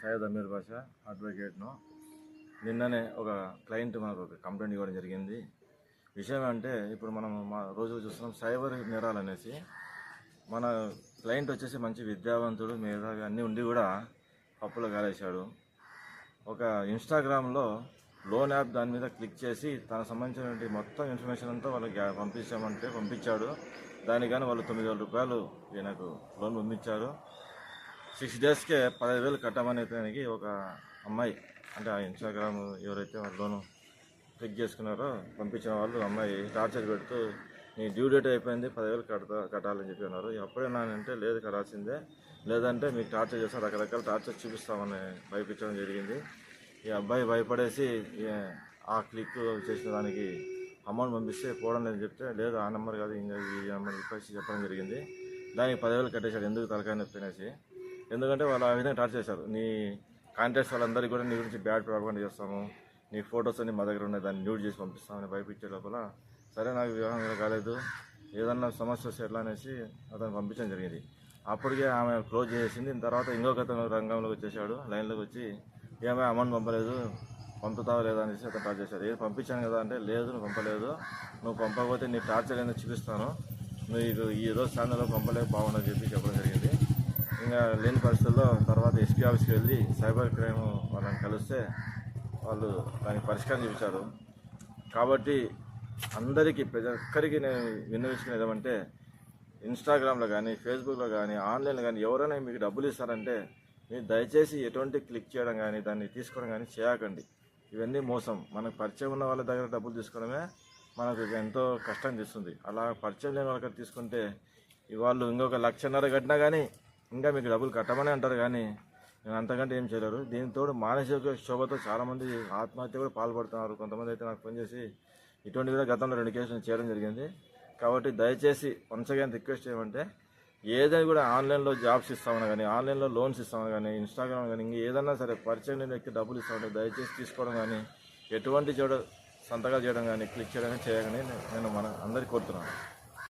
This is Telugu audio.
సయ్యద్ అమీర్ బాషా అడ్వకేట్ను నిన్ననే ఒక క్లయింట్ మనకు ఒక కంప్లైంట్ ఇవ్వడం జరిగింది. విషయం అంటే ఇప్పుడు మనం మా రోజు చూస్తున్నాం సైబర్ నేరాలు అనేసి. మన క్లయింట్ వచ్చేసి మంచి విద్యావంతుడు మేధావి అన్నీ ఉండి కూడా పప్పులో గాలేశాడు ఒక ఇన్స్టాగ్రామ్లో లోన్ యాప్ దాని మీద క్లిక్ చేసి తనకు సంబంధించినటువంటి మొత్తం ఇన్ఫర్మేషన్ అంతా వాళ్ళకి పంపించామంటే పంపించాడు. దానికి కానీ వాళ్ళు తొమ్మిది వేల రూపాయలు ఈయనకు లోన్ పంపించారు. సిక్స్ డేస్కే పదహైదు వేలు కట్టమని దానికి ఒక అమ్మాయి అంటే ఆ ఇన్స్టాగ్రామ్ ఎవరైతే వాళ్ళ లోను క్లిక్ చేసుకున్నారో పంపించిన వాళ్ళు అమ్మాయి టార్చర్ పెడుతూ నీ డ్యూ డేట్ అయిపోయింది పదివేలు కడతా కట్టాలని చెప్పి అన్నారు. అప్పుడే నానంటే లేదు కట్టాల్సిందే లేదంటే మీకు టార్చర్ చేస్తాం రకరకాల టార్చర్ చూపిస్తామని భయపించడం జరిగింది. ఈ అబ్బాయి భయపడేసి ఆ క్లిక్ చేసిన దానికి అమౌంట్ పంపిస్తే పోవడం లేదని చెప్తే లేదు ఆ నెంబర్ కాదు ఇంకా ఈ నెంబర్ చెప్పేసి చెప్పడం జరిగింది. దానికి పదివేలు కట్టేశాడు ఎందుకు తలకాయ నొప్పి ఎందుకంటే వాళ్ళు ఆ విధంగా టార్చర్ చేశారు. నీ కాంటాక్ట్స్ వాళ్ళందరికీ కూడా నీ గురించి బ్యాడ్ ప్రాపగండ చేస్తాము. నీ ఫొటోస్ అన్ని మా దగ్గర ఉన్నాయి దాన్ని న్యూడ్ చేసి పంపిస్తామని భయపించే లోపల సరే నాకు వివాహం కాలేదు. ఏదన్నా సమస్య వస్తే ఎట్లా అనేసి అతను పంపించడం జరిగింది. అప్పటికే ఆమె క్లోజ్ చేసింది. తర్వాత ఇంకొక అతను రంగంలోకి వచ్చేసాడు లైన్లోకి వచ్చి ఏమైనా అమౌంట్ పంపలేదు. పంపుతావా లేదా? అనేసి అతను టార్చర్ చేశాడు. ఏది పంపించాను కదా అంటే లేదు నువ్వు పంపలేదు. నువ్వు పంపకపోతే నీ టార్చర్ ఏందో చూపిస్తాను. నువ్వు ఈ రోజు సాయంత్రంలో పంపలేక బాగుండని చెప్పి చెప్పడం జరిగింది. ఇంకా లేని పరిస్థితుల్లో తర్వాత ఎస్పీ ఆఫీస్కి వెళ్ళి సైబర్ క్రైమ్ వాళ్ళని కలిస్తే వాళ్ళు దానికి పరిష్కారం చూపించారు. కాబట్టి అందరికీ ప్రతి ఒక్కరికి నేను విన్నవించుకునేది ఏమంటే ఇన్స్టాగ్రామ్లో కానీ ఫేస్బుక్లో కానీ ఆన్లైన్లో కానీ ఎవరైనా మీకు డబ్బులు ఇస్తారంటే మీరు దయచేసి ఎటువంటి క్లిక్ చేయడం కానీ దాన్ని తీసుకోవడం కానీ చేయకండి. ఇవన్నీ మోసం. మనకు పరిచయం ఉన్న వాళ్ళ దగ్గర డబ్బులు తీసుకోవడమే మనకు ఎంతో కష్టం తెస్తుంది అలా పరిచయం లేని వాళ్ళకి తీసుకుంటే ఇవాళ్ళు వాళ్ళు ఇంకొక లక్షన్నర కట్టినా కానీ ఇంకా మీకు డబ్బులు కట్టమని అంటారు కానీ నేను అంతకంటే ఏం చేయలేరు. దీంతో మానసిక క్షోభతో చాలామంది ఆత్మహత్య కూడా పాల్పడుతున్నారు. కొంతమంది అయితే నాకు ఫోన్ చేసి ఇటువంటి కూడా గతంలో రెండు కేసులు చేయడం జరిగింది. కాబట్టి దయచేసి వన్స్ అగైన్ రిక్వెస్ట్ చేయమంటే ఏదైనా కూడా ఆన్లైన్లో జాబ్స్ ఇస్తామని కానీ ఆన్లైన్లో లోన్స్ ఇస్తామని కానీ ఇన్స్టాగ్రామ్ కానీ ఇంక ఏదన్నా సరే పరిచయం లేని వ్యక్తి డబ్బులు ఇస్తామంటే దయచేసి తీసుకోవడం కానీ ఎటువంటి చోట సంతకాలు చేయడం కానీ క్లిక్ చేయడం కానీ చేయగానే నేను మన అందరికీ కోరుతున్నాను.